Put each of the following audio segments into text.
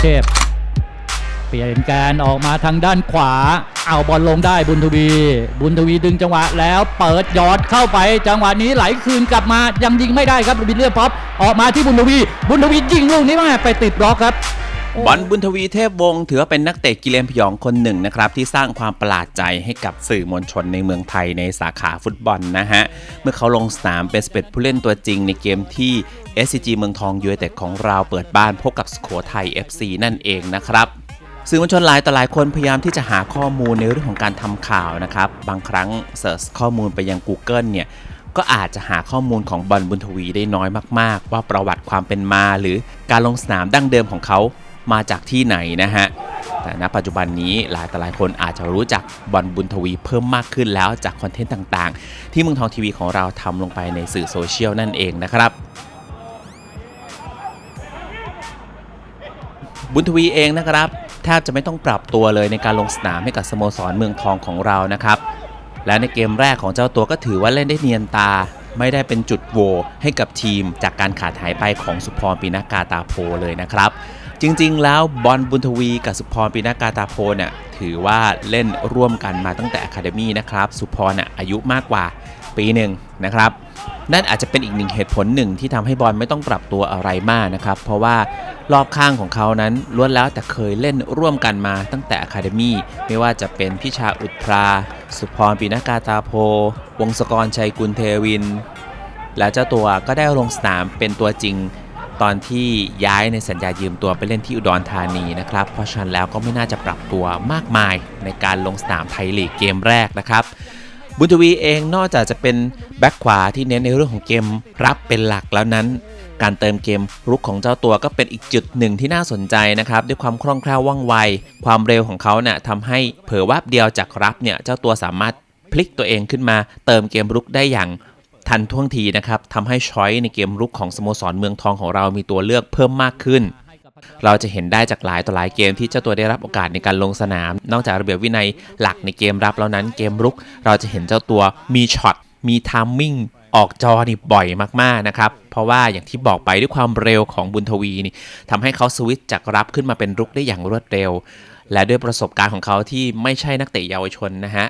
เทพ เปลี่ยนแกนออกมาทางด้านขวา เอาบอลลงได้บุญทวี บุญทวีดึงจังหวะแล้วเปิดยอดเข้าไปจังหวะนี้ไหลคืนกลับมายังยิงไม่ได้ครับบิลเลียป๊อปออกมาที่บุญทวี บุญทวียิงลูกนี้มาไปติดบล็อกครับ บอลบุญทวีเทพวงศ์ถือว่าเป็นนักเตะกิเลนพยองคนหนึ่งนะครับ ที่สร้างความประหลาดใจให้กับสื่อมวลชนในเมืองไทยในสาขาฟุตบอลนะฮะ เมื่อเขาลงสนามเป็นสเปดผู้เล่นตัวจริงในเกมที่ SCG เมืองทองยูไนเต็ดของเราเปิดบ้านพบกับสุโขทัย FC นั่นเองนะครับสื่อมวลชนหลายต่อหลายคนพยายามที่จะหาข้อมูลในเรื่องของการทำข่าวนะครับ บางครั้งเสิร์ชข้อมูลไปยัง Google เนี่ยก็อาจจะหาข้อมูลของบอลบุญทวีได้น้อยมาก ๆ ว่าประวัติความเป็นมาหรือการลงสนามดั้งเดิมของเขา มาจากที่ไหนนะฮะแต่ณปัจจุบันนี้หลายต่หลายคนอาจจะรู้จักบอลบุญทวีเพิ่มมากขึ้นแล้วจากคอนเทนต์ต่างๆ ที่เมืองทองทีวีของเราทำลงไปในสื่อโซเชียลนั่นเองนะครับบุญทวีเองนะครับแทบจะไม่ต้องปรับตัวเลยในการลงสนามให้กับสโมสรเมืองทองของเรานะครับ และในเกมแรกของเจ้าตัวก็ถือว่าเล่นได้เนียนตา ไม่ได้เป็นจุดโวให้กับทีมจากการขาดหายไปของสุพรปีนากาตาโพเลยนะครับ จริงๆ แล้วบอลบุญทวีกับสุพรปีนากาตาโพเนี่ยถือว่าเล่นร่วมกันมาตั้งแต่อะคาเดมี่นะครับ สุพรน่ะอายุมากกว่าปีหนึ่งนะครับนั่นอาจจะเป็นอีกหนึ่งเหตุผลหนึ่งที่ทำให้บอลไม่ต้องปรับตัวอะไรมากนะครับ เพราะว่ารอบข้างของเขานั้นล้วนแล้วแต่เคยเล่นร่วมกันมาตั้งแต่อะคาเดมี่ไม่ว่าจะเป็นพิชาอุตรา สุพรปีนากาตาโพ วงศกรชัยกุลเทวิน และเจ้าตัวก็ได้ลงสนามเป็นตัวจริง ตอนที่ย้ายในสัญญายืมตัวไปเล่นที่อุดรธานีนะครับ เพราะฉะนั้นแล้วก็ไม่น่าจะปรับตัวมากมายในการลงสนามไทยลีกเกมแรกนะครับบุญทวีเองนอกจากจะเป็นแบ็คขวาที่เน้นในเรื่องของเกมรับเป็นหลักแล้วนั้น การเติมเกมรุกของเจ้าตัวก็เป็นอีกจุดหนึ่งที่น่าสนใจนะครับ ด้วยความคล่องแคล่วว่องไว ความเร็วของเขาเนี่ยทำให้เผลอวับเดียวจากรับเนี่ยเจ้าตัวสามารถพลิกตัวเองขึ้นมาเติมเกมรุกได้อย่าง ทันท่วงทีนะครับทำให้ช้อยในเกมรุกของสโมสรเมืองทองของเรามีตัวเลือกเพิ่มมากขึ้น เราจะเห็นได้จากหลายต่อหลายเกมที่เจ้าตัวได้รับโอกาสในการลงสนาม นอกจากระเบียบวินัยหลักในเกมรับแล้วนั้นเกมรุก เราจะเห็นเจ้าตัวมีช็อตมีทามมิ่งออกจอนี่บ่อยมากๆนะครับ เพราะว่าอย่างที่บอกไปด้วยความเร็วของบุญทวีนี่ทำให้เขาสวิตช์จากรับขึ้นมาเป็นรุกได้อย่างรวดเร็ว และด้วยประสบการณ์ของเขาที่ไม่ใช่นักเตะเยาวชนนะฮะ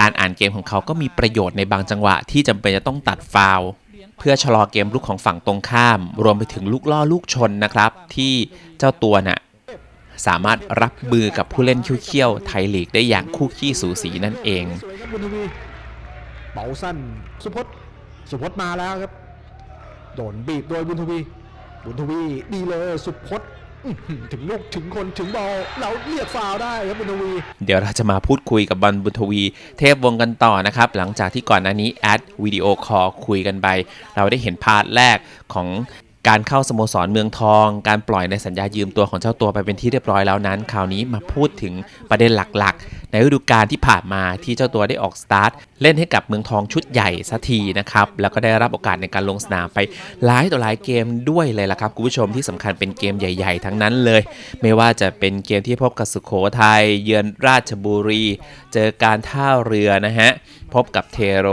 การอ่านเกมของเขาก็มีประโยชน์ในบางจังหวะที่จำเป็นจะต้องตัดฟาวเพื่อชะลอเกมลุกของฝั่งตรงข้าม รวมไปถึงลูกล่อลูกชนนะครับ ที่เจ้าตัวน่ะสามารถรับมือกับผู้เล่นเขี้ยวๆไทยลีกได้อย่างคู่ขี้สูสีนั่นเองสวยครับบุญทวีเบาสั้นสุพจน์สุพจน์มาแล้วครับ โดนบีบโดยบุญทวี บุญทวีดีเลยสุพจน์ ถึงลูกถึงคนถึงบอลเราเรียกฟาวได้ครับบุญทวี เดี๋ยวเราจะมาพูดคุยกับบอลบุญทวี เทพวงกันต่อนะครับ หลังจากที่ก่อนหน้านี้แอดวิดีโอคอลคุยกันไป เราได้เห็นพาร์ทแรกของการเข้าสโมสรเมืองทอง การปล่อยในสัญญายืมตัวของเจ้าตัวไปเป็นที่เรียบร้อยแล้วนั้น คราวนี้มาพูดถึงประเด็นหลักในฤดูกาลที่ผ่านมาที่เจ้าตัวได้ออกสตาร์ทเล่นให้กับเมืองทองชุดใหญ่สักทีนะครับแล้วก็ได้รับโอกาสในการลงสนามไปหลายต่อหลายเกมด้วยเลยล่ะครับคุณผู้ชมที่สำคัญเป็นเกมใหญ่ ๆ ทั้งนั้นเลย ไม่ว่าจะเป็นเกมที่พบกับสุโขทัยเยือนราชบุรี เจอการท่าเรือนะฮะพบกับเทโร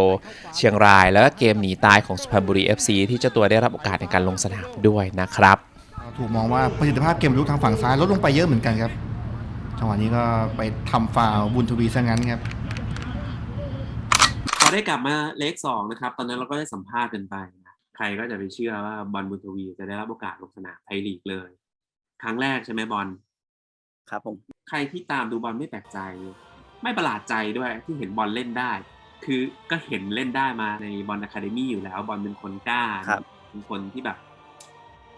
เชียงราย แล้วก็เกมหนีตายของสุพรรณบุรี FC ที่เจ้าตัวได้รับโอกาสในการลงสนามด้วยนะครับ ถูกมองว่าประสิทธิภาพเกมลุกทางฝั่งซ้ายลดลงไปเยอะเหมือนกันครับ จังหวะนี้ก็ไปทำฟาวล์บุญทวีซะงั้นครับ พอได้กลับมาเลขสองนะครับ ตอนนั้นเราก็ได้สัมภาษณ์กันไปนะใครก็จะไปเชื่อว่าบอลบุญทวีจะได้รับโอกาสลงสนามไทยลีกเลย ครั้งแรกใช่ไหมบอลครับผม ใครที่ตามดูบอลไม่แปลกใจ ไม่ประหลาดใจด้วยที่เห็นบอลเล่นได้ คือก็เห็นเล่นได้มาในบอลอะคาเดมี่อยู่แล้ว บอลเป็นคนกล้าครับ เป็นคนที่แบบ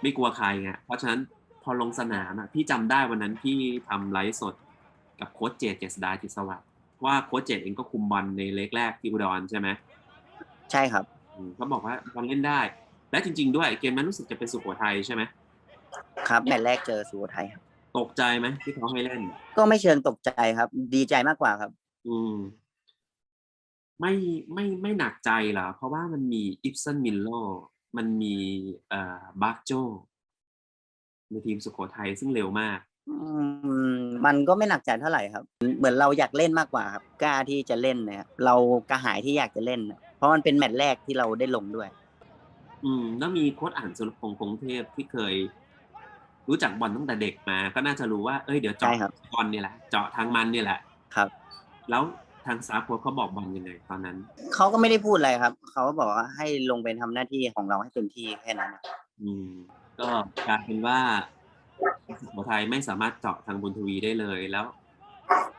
ไม่กลัวใครไงเพราะฉะนั้นพอลงสนามอะพี่จำได้วันนั้นที่ทำไลฟ์สด กับโค้ชเจตเจษดาจิตสวัสดิ์ว่าโค้ชเจตเองก็คุมบอลในเล็กแรกที่อุดรใช่ไหมใช่ครับอืมเขาบอกว่าบอลเล่นได้ และจริง ๆ ด้วยเกมนั้นรู้สึกจะเป็นสุโขทัยใช่ไหมครับแมตช์แรกเจอสุโขทัยครับตกใจไหมที่เขาให้เล่น ก็ไม่เชิงตกใจครับ ดีใจมากกว่าครับ อืม ไม่ไม่ไม่หนักใจเหรอเพราะว่ามันมีอิปสันมิลโลมันมีเอ่อบักโจในทีมสุโขทัยซึ่งเร็วมากอื มมันก็ไม่หนักใจเท่าไหร่ครับ เหมือนเราอยากเล่นมากกว่าครับกล้าที่จะเล่นนะครับเรากระหายที่อยากจะเล่นนะเพราะมันเป็นแมตช์แรกที่เราได้ลงด้วย อืม แล้วมีโค้ชอ่านสุรพงษ์คงเทพที่เคย รู้จักบอลตั้งแต่เด็กมา ก็น่าจะรู้ว่าเอ้ยเดี๋ยวใช่เจาะครับ บอลนี่แหละเจาะทางมันนี่แหละ ครับ แล้วทางซาโค้ชเขาบอกบอลยังไงตอนนั้น เขาก็ไม่ได้พูดอะไรครับ เขาก็บอกว่าให้ลงไปทำหน้าที่ของเราให้เต็มที่แค่นั้น อืม ก็กลายเป็นว่า สุโขทัยไม่สามารถเจาะทางบุญทวีได้เลยแล้ว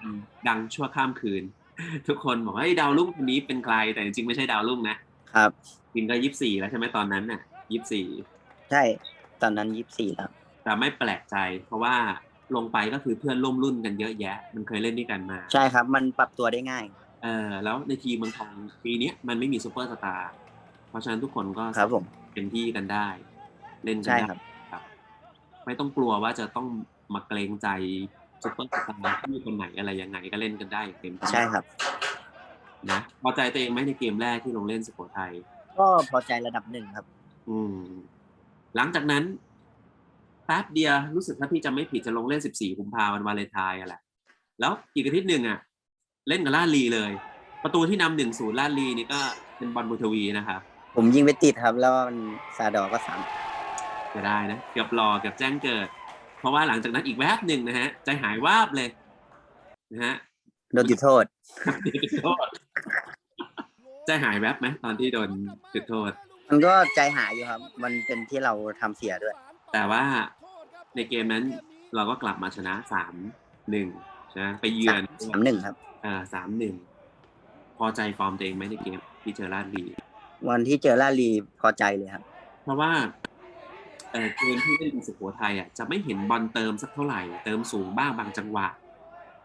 อืมดังชั่วข้ามคืน ทุกคนบอกว่าไอ้ยดาวรุ่งคนนี้เป็นใครแต่จริงๆไม่ใช่ดาวรุ่งนะครับวินก็ยี่สิบสี่แล้วใช่ไหมตอนนั้นน่ะยี่สิบสี่ใช่ตอนนั้นยี่สิบสี่แล้วแต่ไม่แปลกใจ เพราะว่าลงไปก็คือเพื่อนร่วมรุ่นกันเยอะแยะ มันเคยเล่นด้วยกันมา ใช่ครับ มันปรับตัวได้ง่ายเออแล้วในทีมเมืองทองปีเนี้ยมันไม่มีซูเปอร์สตาร์เพราะฉะนั้นทุกคนก็ครับผมเป็นที่กันได้ เล่นกันใช่ได้ครับครับ ไม่ต้องกลัวว่าจะต้องมาเกรงใจซูเปอร์สตาร์ที่คนไหนอะไรยังไงก็เล่นกันได้อย่างเต็มที่ใช่ครับนะพอใจตัวเองไหมในเกมแรกที่ลงเล่นสุโขทัยก็พอใจระดับหนึ่งครับ อืม หลังจากนั้นแป๊บเดียวรู้สึกถ้าพี่จำไม่ผิดจะลงเล่น14กุมภาพันธ์วันวาเลนไทน์อะแหละแล้วอีกอาทิตย์หนึ่งอะ เล่นกับลาดลีเลย ประตูที่นำหนึ่งศูนย์ลาดลีนี่ก็เป็นบอลบุญทวีนะครับผมยิงไปติดครับ แล้วมันซาดอก็สาม จะได้นะเกือบรอเกือบแจ้งเกิด เพราะว่าหลังจากนั้นอีกแวบหนึ่งนะฮะใจหายวาบเลยนะฮะโดนจุดโทษจุดโทษใจหายแวบไหมตอนที่โดนจุดโทษ มันก็ใจหายอยู่ครับ มันเป็นที่เราทำเสียด้วย แต่ว่าในเกมนั้นเราก็กลับมาชนะสามหนึ่งนะไปเยือนสามหนึ่งครับอ่าสามหนึ่งพอใจฟอร์มตัวเองไหมในเกมที่เจอลาดลีวันที่เจอลาดลีพอใจเลยครับ เพราะว่า เออเกมที่เล่นในสุโขทัยอะจะไม่เห็นบอลเติมสักเท่าไหร่ เติมสูงบ้างบางจังหวะ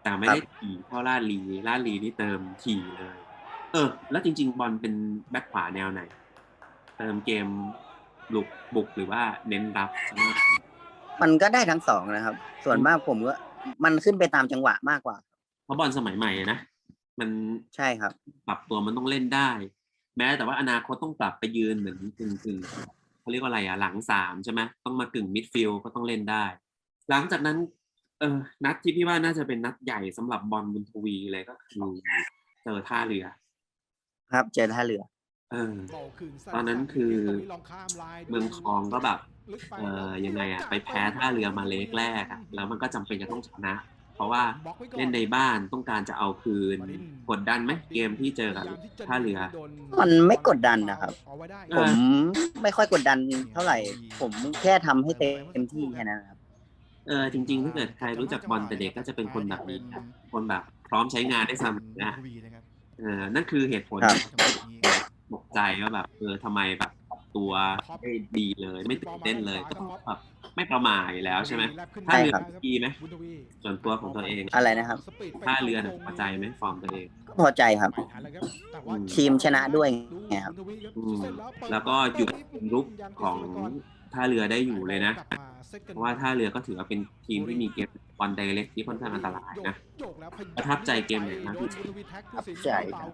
แต่ไม่ได้ถี่เท่าลาดลีลาดลีนี่เติมถี่เลย เออ แล้วจริง ๆ บอลเป็นแบ็คขวาแนวไหน เติมเกมลุกบุกหรือว่าเน้นรับซะมากกว่ามันก็ได้ทั้งสองนะครับ ส่วนมากผมก็มันขึ้นไปตามจังหวะมากกว่า เพราะบอลสมัยใหม่อะนะมันใช่ครับ ปรับตัวมันต้องเล่นได้ แม้แต่ว่าอนาคตต้องปรับไปยืนเหมือนกึ่งกึ่ง เขาเรียกว่าอะไรอะหลังสามใช่ไหมต้องมากึ่งมิดฟิลก็ต้องเล่นได้ หลังจากนั้น เออนัดที่พี่ว่าน่าจะเป็นนัดใหญ่สำหรับบอลบุญทวีเลยก็คือเจอท่าเรือ ครับเจอท่าเรือ เออ ตอนนั้นคือเมืองทองก็แบบ เออยังไงอะไปแพ้ท่าเรือมาเล็กแรกอะแล้วมันก็จำเป็นจะต้องชนะ เพราะว่าเล่นในบ้านต้องการจะเอาคืนกดดันไหมเกมที่เจอกับท่าเรือ มันไม่กดดันนะครับเอผอมไม่ค่อยกดดันเท่าไหร่ ผมแค่ทำให้เต็มที่แค่นั้นครับเออจริงๆถ้าเกิดใครรู้จักบอลแต่เด็กก็จะเป็นคนแบบนี้นะคนแบบพร้อมใช้งานได้ซ้ำนะเออนั่นคือเหตุผลครับตกใจว่าแบบเออทำไมแบบ ตัวไม่ดีเลย ไม่ตื่นเต้นเลยก็ต้องแบบไม่ประมาทอยู่แล้วใช่ไหมท่าเรือดีไหมส่วนตัวของตัวเองอะไรนะครับท่าเรือน่ะพอใจไหมฟอร์มตัวเองก็พอใจครับอืมทีมชนะด้วยไงครับอืมแล้วก็หยุดรุกของท่าเรือได้อยู่เลยนะ เพราะว่าท่าเรือก็ถือว่าเป็นทีมที่มีเกมบอลไดเรกที่ค่อนข้างอันตรายนะประทับใจเกมไหนมากที่สุดประทับใจครับ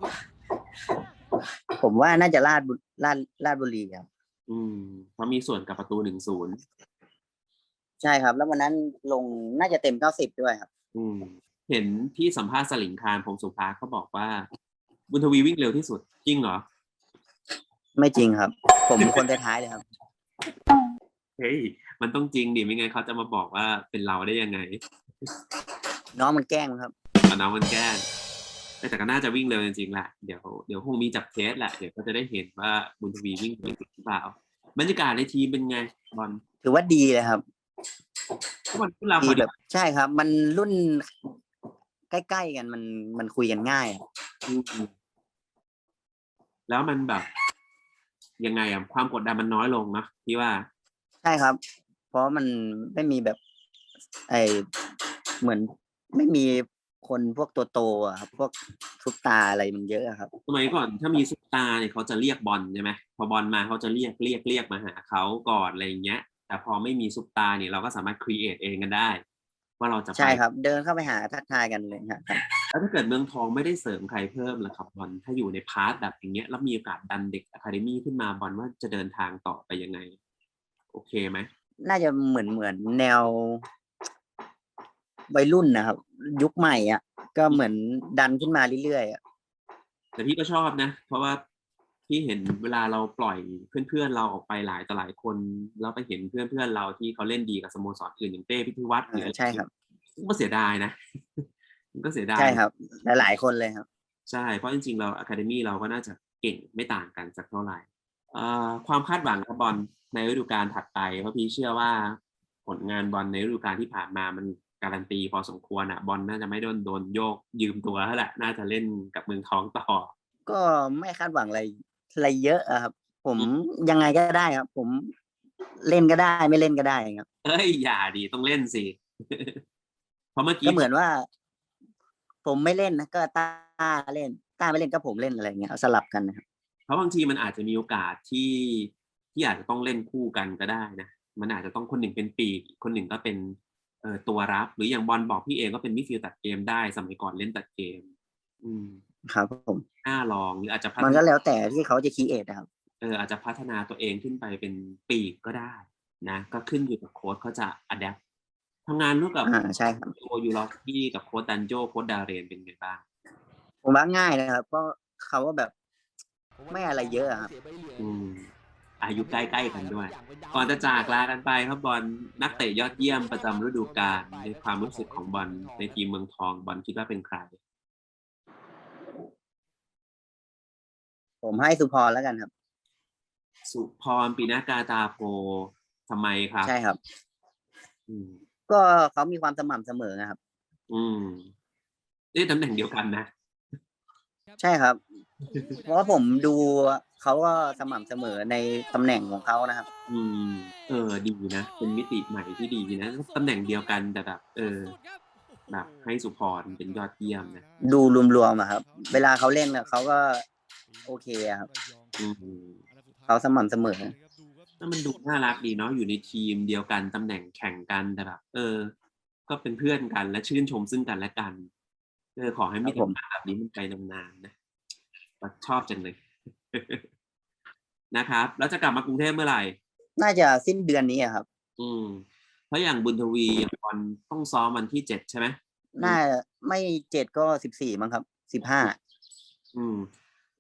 ผมว่าน่าจะลาดบุลาดลาดบุรีครับ อืมเพราะมีส่วนกับประตูหนึ่งศูนย์ใช่ครับ แล้ววันนั้นลงน่าจะเต็มเก้าสิบด้วยครับ อืม เห็นที่สัมภาษณ์สลิงคารพงสุภาเขาบอกว่า บุญทวีวิ่งเร็วที่สุด จริงเหรอ ไม่จริงครับ ผมคนท้ายๆเลยครับ เฮ้ย มันต้องจริงดิไม่งั้นเขาจะมาบอกว่าเป็นเราได้ยังไง น้องมันแกล้งครับตอนน้องมันแกล้ง แต่ก็น่าจะวิ่งเร็วจริงๆแหละเดี๋ยวเดี๋ยวคงมีจับเทสแหละเดี๋ยวก็จะได้เห็นว่าบุญทวีวิ่งเร็วจริงหรือเปล่าบรรยากาศในทีมเป็นไงบอลถือว่าดีเลยครับเพราะมันพวกเราดีพอดีแบบใช่ครับ มันรุ่นใกล้ๆกันมันมันคุยกันง่ายอะอืมแล้วมันแบบ ยังไงอะความกดดันมันน้อยลงนะพี่ว่า ใช่ครับ เพราะมันไม่มีแบบ ไอเหมือนไม่มี คนพวกตัวโตอะครับ พวกทุกตาอะไรมันเยอะอะครับสมัยก่อนถ้ามีซุปตาร์เนี่ยเขาจะเรียกบอลใช่ไหมพอบอลมาเขาจะเรียกเรียกเรียกมาหาเขาก่อนอะไรอย่างเงี้ย แต่พอไม่มีซุปตาร์เนี่ยเราก็สามารถครีเอทเองกันได้ ว่าเราจะไปใช่ครับ เดินเข้าไปหาทักทายกันเลยครับแล้วถ้าเกิดเมืองทองไม่ได้เสริมใครเพิ่มล่ะครับบอลถ้าอยู่ในพาร์ทแบบอย่างเงี้ยแล้วมีโอกาสดันเด็กอะคาเดมี่ขึ้นมาบอลว่าจะเดินทางต่อไปยังไง โอเคไหมน่าจะเหมือนเหมือนแนว วัยรุ่นนะครับ ยุคใหม่อะ ก็เหมือนดันขึ้นมาเรื่อยๆอะแต่พี่ก็ชอบนะ เพราะว่าที่เห็นเวลาเราปล่อยเพื่อนๆเราออกไปหลายต่อหลายคนแล้วไปเห็นเพื่อนๆเราที่เขาเล่นดีกับสโมสรอื่นอย่างเต้พิทวัฒน์หรืออะไรใช่ครับก็เสียดายนะมันก็เสียดายใช่ครับหลายๆคนเลยครับ ใช่เพราะจริงๆเราอะคาเดมี่เราก็น่าจะเก่งไม่ต่างกันสักเท่าไหร่เอ่อความคาดหวังกับบอลในฤดูกาลถัดไป เพราะพี่เชื่อว่าผลงานบอลในฤดูกาลที่ผ่านมามัน การันตีพอสมควรอะบอลน่าจะไม่โดนโดนโยกยืมตัวแล้วแหละน่าจะเล่นกับเมืองทองต่อ ก็ไม่คาดหวังอะไรอะไรเยอะอะครับ ผมยังไงก็ได้ครับ ผมเล่นก็ได้ไม่เล่นก็ได้ครับเอ้ยอย่าดีต้องเล่นสิเพราะเมื่อกี้ก็เหมือนว่า ผมไม่เล่นนะก็ต้าเล่นต้าไม่เล่นก็ผมเล่นอะไรเงี้ยเอาสลับกันนะครับเพราะบางทีมันอาจจะมีโอกาสที่ที่อาจจะต้องเล่นคู่กันก็ได้นะมันอาจจะต้องคนหนึ่งเป็นปีกคนหนึ่งก็เป็นเอ่อ ตัวรับ หรืออย่างบอลบอกพี่เองก็เป็นมิดฟิลด์ตัดเกมได้สมัยก่อนเล่นตัดเกม อืมครับผมน่าลองหรืออาจจะพัมันฒก็นาแล้วแต่ที่เขาจะคีเอทนะครับเอออาจจะพัฒนาตัวเองขึ้นไปเป็นปีกก็ได้นะก็ขึ้นอยู่กับโค้ชเขาจะอัดแอปทำงานร่วมกับอ่าใช่ครับโอยูรอฟกี้กับโค้ชดันโจโค้ชดาเรนเป็นไงบ้างผมว่าง่ายนะครับเพราะเขาว่าแบบไม่อะไรเยอะอะครับ อืมอายุใกล้ๆกันด้วย ก่อนจะจากลากันไปครับบอลนักเตะยอดเยี่ยมประจำฤดูกาลในความรู้สึกของบอลในทีมเมืองทองบอลคิดว่าเป็นใคร ผมให้สุพรแล้วกันครับ สุพรปีนากาตาโพทำไมครับใช่ครับ อืมก็เขามีความสม่ำเสมอนะครับ อืมนี่ตำแหน่งเดียวกันนะ ใช่ครับ เพราะว่าผมดูเขาก็สม่ำเสมอในตำแหน่งของเขานะครับ อืม เออ ดีนะ เป็นมิติใหม่ที่ดีนะตำแหน่งเดียวกันแต่แบบ เออ แบบให้สุพรเป็นยอดเยี่ยมนะ ดูรวมๆอะครับ เวลาเขาเล่นน่ะเขาก็โอเคอะครับ อืม เขาสม่ำเสมอแล้วมันดูน่ารักดีเนาะอยู่ในทีมเดียวกันตำแหน่งแข่งกันแต่แบบเออ ก็เป็นเพื่อนกันและชื่นชมซึ่งกันและกัน เออขอให้มิตครับรผมภาพแบบนี้มันไปนานๆนะชอบจังเลยนะครับ แล้วจะกลับมากรุงเทพเมื่อไหร่ น่าจะสิ้นเดือนนี้อะครับ อืม เพราะอย่างบุญทวีอย่างบอลต้องซ้อมวันที่เจ็ดใช่ไหมน่าไม่เจ็ดก็สิบสี่มั้งครับสิบห้าอืม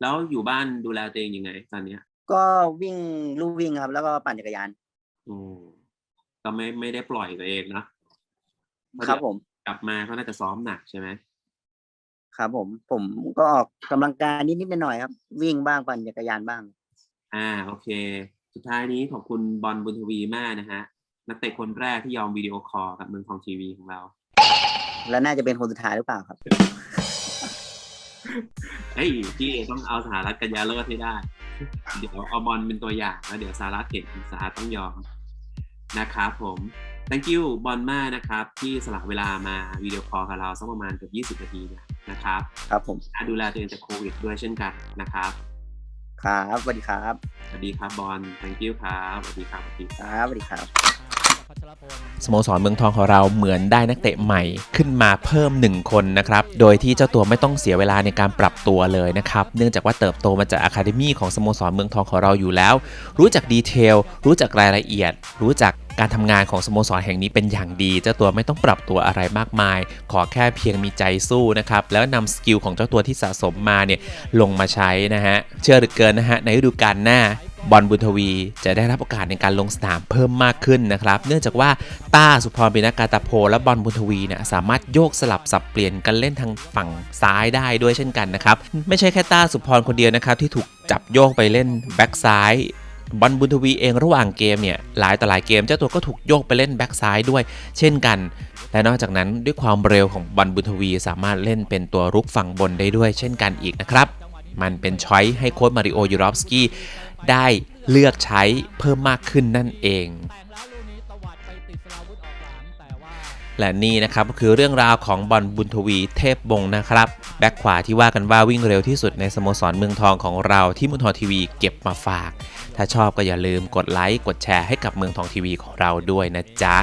แล้วอยู่บ้านดูแลตัวเองยังไง ตอนเนี้ย ก็วิ่งลู่วิ่งครับ แล้วก็ปั่นจักรยานอืมก็ไม่ไม่ได้ปล่อยตัวเองเนอะเพาะครับเดี๋ยวผม กลับมาก็น่าจะซ้อมหนักใช่ไหม ครับผมผมก็ออกกำลังกายนิดๆหน่อยๆครับ วิ่งบ้างปั่นจักรยานบ้าง อ่าโอเค สุดท้ายนี้ขอบคุณบอลบุญทวีมากนะฮะนักเตะคนแรกที่ยอมวิดีโอคอลกับเมืองทองทีวีของเรา และน่าจะเป็นคนสุดท้ายหรือเปล่าครับเฮ้ยพี่ต้องเอาสหรัฐกันยาเลิศให้ได้ เดี๋ยวเอาบอลเป็นตัวอย่างแล้วเดี๋ยวสหรัฐเห็นสหรัฐต้องยอมนะครับผม thank you บอลมากนะครับ ที่สละเวลามาวิดีโอคอลกับเราสักประมาณเกือบ20 นาทีเนี่ย นะครับ ครับผมอะดูแลตัวเองจากโควิดด้วยเช่นกันนะครับ ครับสวัสดีครับ สวัสดีครับบอล thank you ครับ สวัสดีครับ สวัสดีคครับรับ สวัสดีครับ สโมสรเมืองทองของเราเหมือนได้นักเตะใหม่ขึ้นมาเพิ่ม 1 คนนะครับ โดยที่เจ้าตัวไม่ต้องเสียเวลาในการปรับตัวเลยนะครับ เนื่องจากว่าเติบโตมาจากอะคาเดมีของสโมสรเมืองทองของเราอยู่แล้ว รู้จักดีเทล รู้จักรายละเอียด รู้จักการทำงานของสโมสรแห่งนี้เป็นอย่างดี เจ้าตัวไม่ต้องปรับตัวอะไรมากมาย ขอแค่เพียงมีใจสู้นะครับ แล้วนำสกิลของเจ้าตัวที่สะสมมาเนี่ยลงมาใช้นะฮะ เชื่อหลือเกินนะฮะในฤดูกาลหน้า บอลบุญทวีจะได้รับโอกาสในการลงสนามเพิ่มมากขึ้นนะครับ เนื่องจากว่าต้าสุพรปินากาตาโพ และบอลบุญทวีเนี่ยสามารถโยกสลับสับเปลี่ยนกันเล่นทางฝั่งซ้ายได้ด้วยเช่นกันนะครับ ไม่ใช่แค่ต้าสุพรคนเดียวนะครับที่ถูกจับโยกไปเล่นแบ็กซ้ายบอลบุญทวีเองระหว่างเกมเนี่ยหลายต่อหลายเกมเจ้าตัวก็ถูกโยกไปเล่นแบ็กซ้ายด้วย เช่นกัน และนอกจากนั้นด้วยความเร็วของบอลบุญทวีสามารถเล่นเป็นตัวรุกฝั่งบนได้ด้วย เช่นกันอีกนะครับ มันเป็นช้อยให้โค้ชมาริโอยูรอฟสกี้ ได้เลือกใช้เพิ่มมากขึ้นนั่นเอง และนี่นะครับก็คือเรื่องราวของบอลบุญทวีเทพบงนะครับ แบ็คขวาที่ว่ากันว่าวิ่งเร็วที่สุดในสโมสรเมืองทองของเราที่มุนทองทีวีเก็บมาฝาก ถ้าชอบก็อย่าลืมกดไลค์กดแชร์ให้กับเมืองทองทีวีของเราด้วยนะจ๊ะ